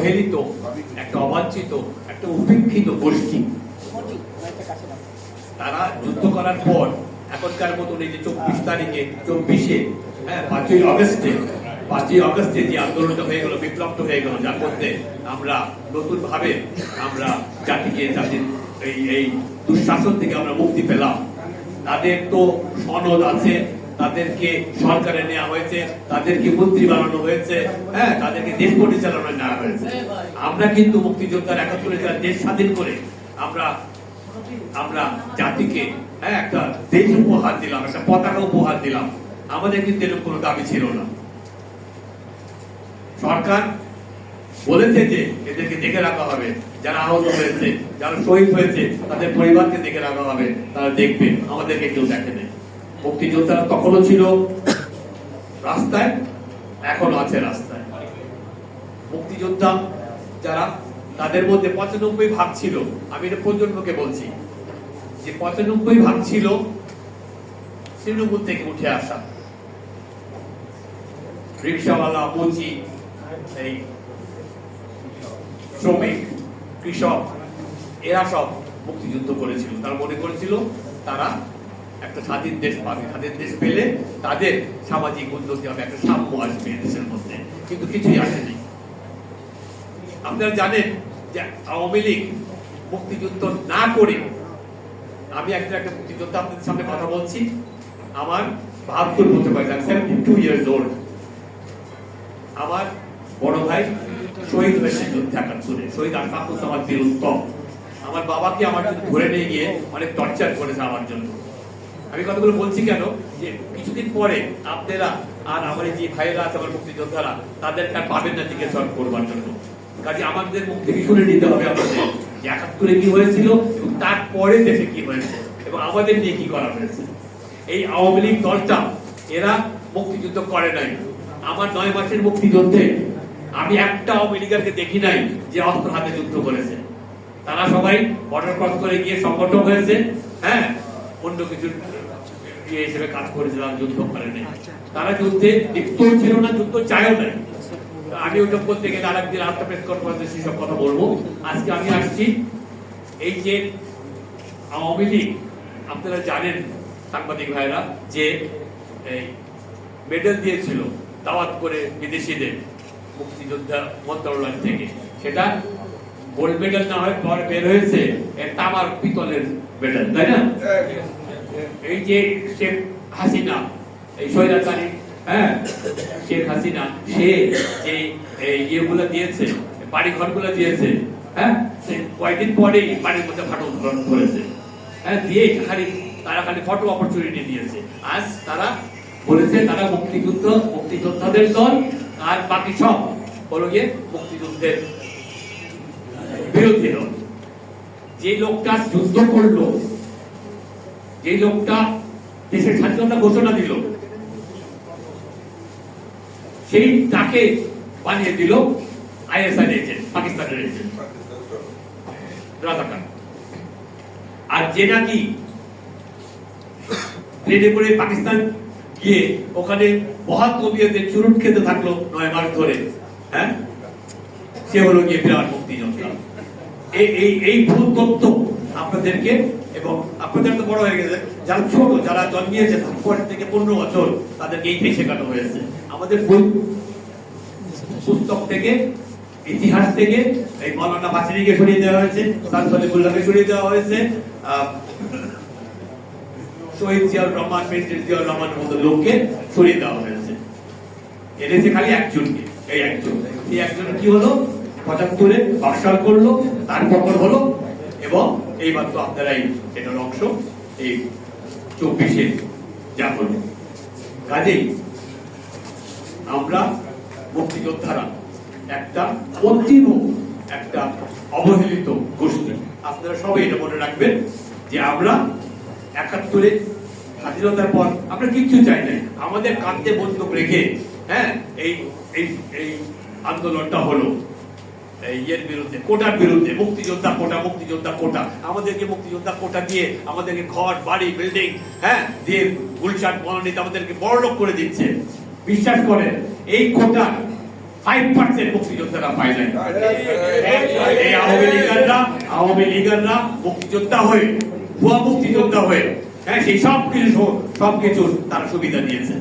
অবহেলিত, একটা অবাঞ্ছিত, একটা উপেক্ষিত গোষ্ঠী। তারা যুদ্ধ করার পর, এখনকার মতন এই যে চব্বিশ তারিখে, চব্বিশে হ্যাঁ পাঁচই অগস্টে পাঁচই অগস্টে যে আন্দোলনটা হয়ে গেল, বিপ্লবটা হয়ে গেল, যার মধ্যে আমরা নতুন ভাবে আমরা জাতিকে তাদের এই এই দুঃশাসন থেকে আমরা মুক্তি পেলাম। তাদের তো সনদ আছে তাদেরকে সরকারে নেওয়া হয়েছে, তাদেরকে মন্ত্রী বানানো হয়েছে হ্যাঁ তাদেরকে দেশ পরিচালনা নেওয়া হয়েছে। আমরা কিন্তু মুক্তিযোদ্ধার একাত্তরে যারা দেশ স্বাধীন করে, আমরা আমরা জাতিকে হ্যাঁ একটা দেশ উপহার দিলাম, একটা পতাকা উপহার দিলাম। আমাদের কিন্তু এরকম কোনো দাবি ছিল না। সরকার বলেছে যে এদেরকে দেখে রাখা হবে, যারা আহত হয়েছে, যারা শহীদ হয়েছে, তাদের পরিবারকে দেখে রাখা হবে, তারা দেখবে, আমাদেরকে কেউ দেখে নেই। মুক্তিযোদ্ধারা তখনও ছিল রাস্তায় এখনও আছে রাস্তায়। মুক্তিযোদ্ধা যারা, তাদের মধ্যে পঁচানব্বই ভাগ ছিল, আমি এটা প্রজন্মকে বলছি, যে পঁচানব্বই ভাগ ছিল তৃণমূল থেকে উঠে আসা। রিক্সাওয়ালা, মুচি, এই শ্রমিক, কৃষক, এরা সব মুক্তিযুদ্ধ করেছিল। তারা মনে করেছিল তারা একটা স্বাধীন দেশ পাবে। স্বাধীন দেশ পেলে তাদের সামাজিক উন্নতি হবে, একটা সাম্য আসবে দেশের মধ্যে। কিন্তু কিছুই আসেনি আপনারা জানেন যে আওয়ামী লীগ মুক্তিযুদ্ধ না করে, আমি একটা একটা মুক্তিযোদ্ধা আপনাদের সামনে কথা বলছি, আমার বাহাত্তর বছর বয়স আমি সেভেন্টি টু ইয়ার্স ওল্ড আমার বড় ভাই শহীদ হয়েছে যুদ্ধে একাত্তরে। শহীদ আশফাকুজ্জামান বীর উত্তম। আমার বাবাকে আমার জন্য ধরে নিয়ে গিয়ে অনেক টর্চার করেছে আমার জন্য। আমি কথাগুলো বলছি কেন? যে কিছুদিন পরে আপনারা আর আমার যে ভাইয়েরা আছে, আমার মুক্তিযোদ্ধারা, তাদেরকে আর পাবেন না জিজ্ঞাসা করবার জন্য। কাজে আমাদের মুখ থেকে শুনে নিতে হবে আমাদের যে একাত্তরে কি হয়েছিল এবং তারপরে দেশে কি হয়েছে এবং আমাদের নিয়ে কি করা হয়েছে। এই আওয়ামী লীগ দলটা, এরা মুক্তিযুদ্ধ করে নাই। আমার নয় মাসের মুক্তিযুদ্ধে আমি একটা আওয়ামী লীগারকে দেখি নাই যে অস্ত্র হাতে যুদ্ধ করেছে। তারা সবাই বর্ডার ক্রস করে গিয়ে সংগঠন হয়েছে হ্যাঁ? অন্য কিছু ইয়ে হিসেবে কাজ করেছে তারা যুদ্ধ করেনি তারা যুদ্ধে লিপ্ত ছিল না যুদ্ধ চায়ও নাই। আমি ওটা বলতে গেলে আর একদিন আরেকটা প্রেস কনফারেন্সে সেসব কথা বলব। আজকে আমি আসছি এই যে আওয়ামী লীগ আপনারা জানেন সাংবাদিক ভাইরা যে এই মেডেল দিয়েছিল দাওয়াত করে বিদেশিদের মুক্তিযোদ্ধা মন্ত্রণালয় থেকে। সেটা গোল্ড মেডেল না হয় পরে বের হয়েছে তামার পিতলের মেডেল তাই না? এই যে শেখ হাসিনা, এই স্বৈরাচারী হ্যাঁ শেখ হাসিনা, সে যে ইয়েগুলো দিয়েছে বাড়ি ঘরগুলো দিয়েছে হ্যাঁ সে কয়েকদিন পরেই বাড়ির মধ্যে ফাটল করেছে। হ্যাঁ দিয়ে খালি তারা খালি ফটো অপরচুনিটি দিয়েছে। আজ তারা বলেছে তারা মুক্তিযুদ্ধ, মুক্তিযোদ্ধাদের দল, আর বাকি সব হলো গিয়ে মুক্তিযুদ্ধের বিরোধী দল। যে লোকটা যুদ্ধ করল, যে লোকটা দেশের স্বাধীনতা ঘোষণা দিল, সেই তাকে বানিয়ে দিল আইএসআই এজেন্ট পাকিস্তানের এজেন্ট আর যে নাকি প্লেনে করে পাকিস্তান গিয়ে ওখানে মহাত কবিয়তে চুরুট খেতে থাকল নয় মাস ধরে হ্যাঁ? সে হলো গিয়ে বিরাট মুক্তিযোদ্ধা। এই এই এই ভুল আপনাদেরকে এবং আপনাদের তো বড় হয়ে গেছে। যারা ছোট, যারা জন্মিয়েছে তারপর থেকে পনেরো বছর তাদেরকে এইটাই শেখানো হয়েছে। আমাদের বই পুস্তক থেকে, ইতিহাস থেকে, এই মৌলানা বাসিরিকে সরিয়ে দেওয়া হয়েছে সাদ সলিমুল্লাহকে সরিয়ে দেওয়া হয়েছে শহীদ জিয়াউর রহমান প্রেসিডেন্ট জিয়াউর রহমানের মতো লোককে সরিয়ে দেওয়া হয়েছে। এনেছে খালি একজনকে, এই একজন। এই একজন কি হলো? পঁচাত্তরে বাকশাল করল, তার পতন হলো, এবং এইবার তো আপনারাই এটার অংশ এই চব্বিশে যা হলো কাজেই আমরা মুক্তিযোদ্ধারা একটা অন্তিম একটা অবহেলিত গোষ্ঠী। আপনারা সবাই এটা মনে রাখবেন যে আমরা একাত্তরে স্বাধীনতার পর আমরা কিচ্ছু চাই নাই। আমাদের কাঁধে বন্দুক রেখে হ্যাঁ এই এই আন্দোলনটা হলো। ইয়ের বিরুদ্ধে, কোটার বিরুদ্ধে, মুক্তিযোদ্ধা কোটা মুক্তিযোদ্ধা কোটা। আমাদেরকে মুক্তিযোদ্ধা কোটা দিয়ে আমাদেরকে ঘর, বাড়ি বিল্ডিং হ্যাঁ দিয়ে গুলশান আমাদেরকে করে দিচ্ছে। বিশ্বাস করেন, এই ফাইভ পার্সেন্ট মুক্তিযোদ্ধারা এই আওয়ামী লীগাররা আওয়ামী লীগাররা মুক্তিযোদ্ধা হয়ে, ভুয়া মুক্তিযোদ্ধা হয়ে হ্যাঁ সেই সব কিছু সব কিছু তারা সুবিধা দিয়েছে।